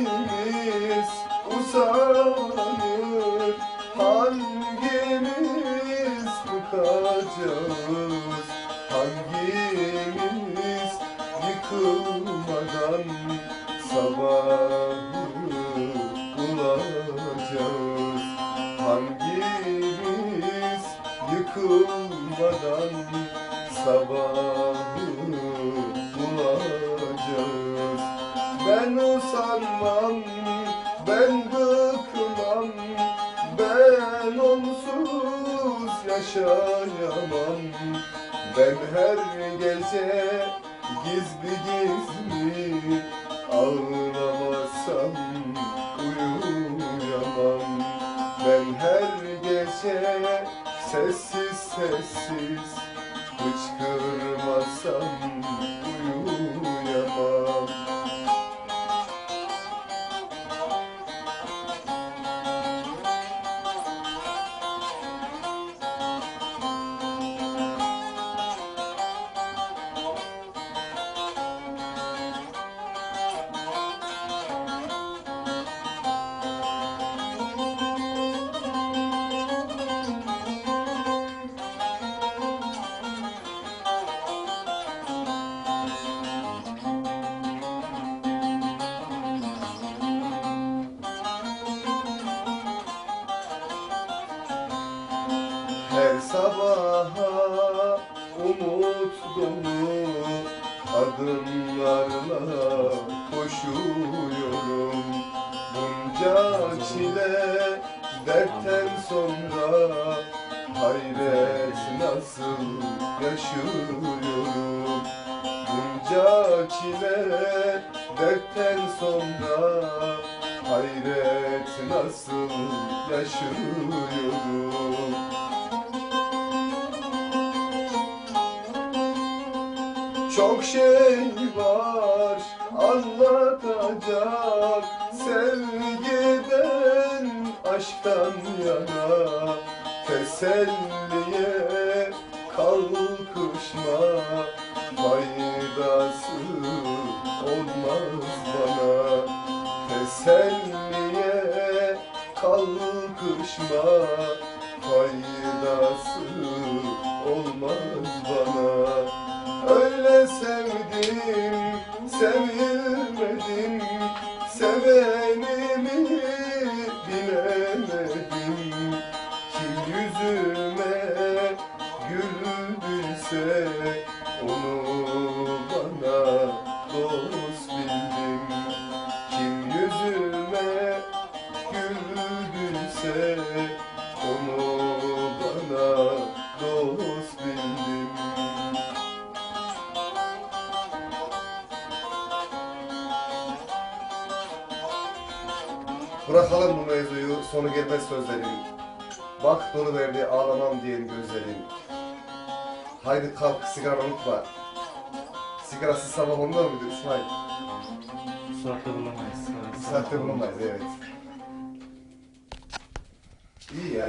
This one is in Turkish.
Hangimiz usanır, hangimiz bıkacağız, hangimiz yıkılmadan sabahı bulacağız, hangimiz yıkılmadan sabahı Ben usanmam, ben bıkmam, ben onsuz yaşayamam. Ben her gece gizli gizli ağlamazsam uyuyamam. Ben her gece sessiz sessiz hıçkırmasam uyuyamam. Sabaha umut dolu adımlarla koşuyorum. Bunca çile dertten sonra hayret nasıl yaşıyorum? Bunca çile dertten sonra hayret nasıl yaşıyorum Çok şey var anlatacak. Sevgiden, aşktan yana Teselliye kalkışma. Faydası olmaz bana. Teselliye kalkışma. Faydası olmaz bana Öyle sevdim, sevilmedim Sevenimi bilemedim. Kim yüzüme Bırakalım bu mevzuyu, sonu gelmez sözlerin. Bak dolu verdi ağlamam diyen gözlerin. Haydi kalk sigara unutma. Sigarasız sabah olmuyor muydu İsmail? Bu saatte bulamayız. Bir saatte bulunmayız evet. İyi ya.